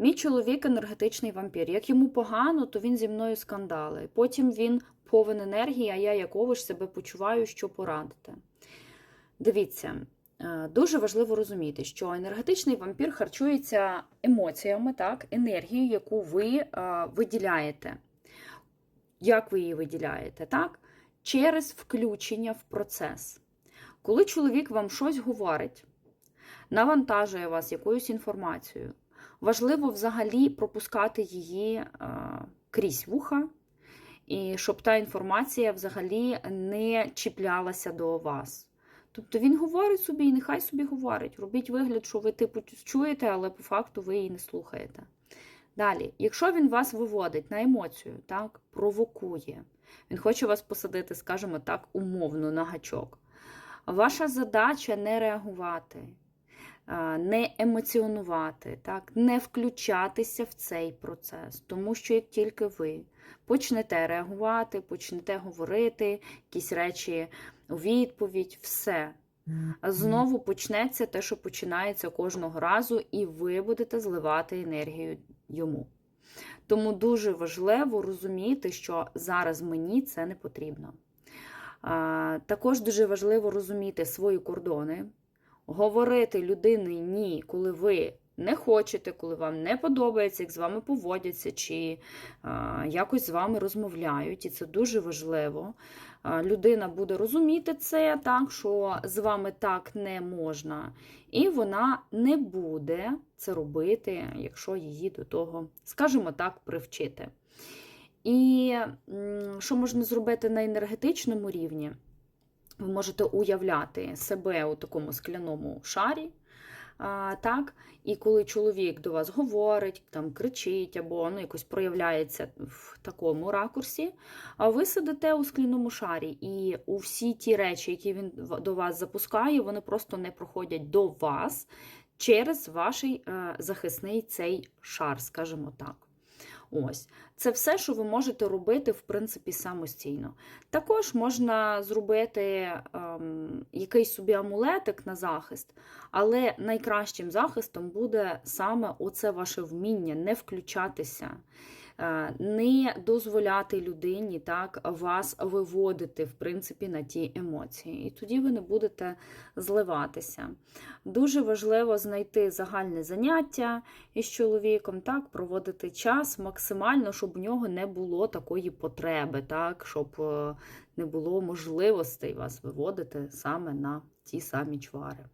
Мій чоловік енергетичний вампір. Як йому погано, то він зі мною скандали. Потім він повен енергії, а я як овоч себе почуваю, що порадити. Дивіться, е, дуже важливо розуміти, що енергетичний вампір харчується емоціями, так, енергією, яку ви е, виділяєте. Як ви її виділяєте? Так? Через включення в процес. Коли чоловік вам щось говорить, навантажує вас якоюсь інформацією, важливо взагалі пропускати її е, крізь вуха, і щоб та інформація взагалі не чіплялася до вас. Тобто він говорить собі і нехай собі говорить. Робіть вигляд, що ви типу чуєте, але по факту ви її не слухаєте. Далі, якщо він вас виводить на емоцію, так, провокує, він хоче вас посадити, скажімо так, умовно на гачок. Ваша задача не реагувати, не емоціонувати, так, не включатися в цей процес. Тому що як тільки ви почнете реагувати, почнете говорити, якісь речі у відповідь, все. Знову почнеться те, що починається кожного разу, і ви будете зливати енергію йому. Тому дуже важливо розуміти, що зараз мені це не потрібно. Також дуже важливо розуміти свої кордони, говорити людині ні, коли ви не хочете, коли вам не подобається, як з вами поводяться, чи а, якось з вами розмовляють. І це дуже важливо. А, людина буде розуміти це, так, що з вами так не можна. І вона не буде це робити, якщо її до того, скажімо так, привчити. І що можна зробити на енергетичному рівні? Ви можете уявляти себе у такому скляному шарі. А, так, І коли чоловік до вас говорить, там кричить або ну, якось проявляється в такому ракурсі, а ви сидите у скляному шарі, і у всі ті речі, які він до вас запускає, вони просто не проходять до вас через ваш е, захисний цей шар, скажімо так. Ось, це все, що ви можете робити, в принципі, самостійно. Також можна зробити ем, якийсь собі амулетик на захист, але найкращим захистом буде саме оце ваше вміння не включатися, не дозволяти людині так, вас виводити, в принципі, на ті емоції. І тоді ви не будете зливатися. Дуже важливо знайти загальне заняття із чоловіком, так, проводити час максимально, щоб у нього не було такої потреби, так, щоб е, не було можливостей вас виводити саме на ті самі чвари.